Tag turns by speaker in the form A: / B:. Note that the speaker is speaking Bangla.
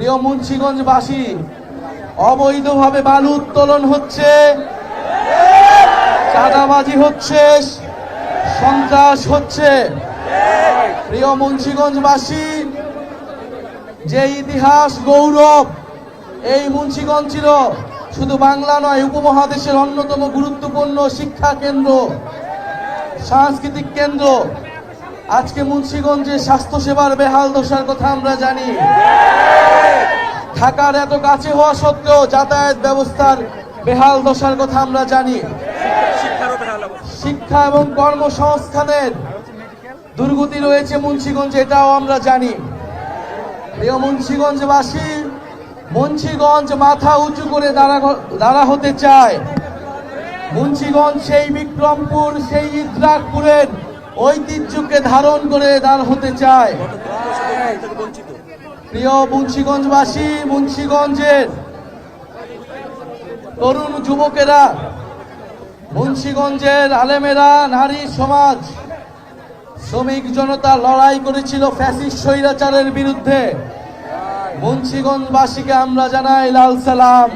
A: প্রিয় মুন্সিগঞ্জবাসী, অবৈধভাবে বালু উত্তোলন হচ্ছে, চাঁদাবাজি হচ্ছে, সন্ত্রাস হচ্ছে। প্রিয় মুন্সিগঞ্জবাসী, যে ইতিহাস গৌরব, এই মুন্সিগঞ্জ ছিল শুধু বাংলা নয়, উপমহাদেশের অন্যতম গুরুত্বপূর্ণ শিক্ষা কেন্দ্র, সাংস্কৃতিক কেন্দ্র। আজকে মুন্সিগঞ্জে স্বাস্থ্যসেবার বেহাল দশার কথা আমরা জানি। ঢাকার এত কাছে হওয়া সত্ত্বেও যাতায়াত ব্যবস্থার বেহাল দশার কথা আমরা জানি। শিক্ষা এবং কর্মসংস্থানের দুর্গতি রয়েছে মুন্সিগঞ্জে, এটাও আমরা জানি। প্রিয় মুন্সিগঞ্জবাসী, মুন্সিগঞ্জ মাথা উঁচু করে দাঁড়া দাঁড়া হতে চায়। মুন্সীগঞ্জ সেই বিক্রমপুর, সেই ইদ্রাকপুরের ঐতিহ্যকে ধারণ করে দাঁড় হতে চায়। প্রিয় মুন্সীগঞ্জবাসী, মুন্সীগঞ্জের তরুণ যুবকেরা, মুন্সীগঞ্জের আলেমেরা, নারী সমাজ, শ্রমিক জনতা লড়াই করেছিল ফ্যাসিস্ট স্বৈরাচারের বিরুদ্ধে। মুন্সীগঞ্জবাসীকে আমরা জানাই লাল সালাম।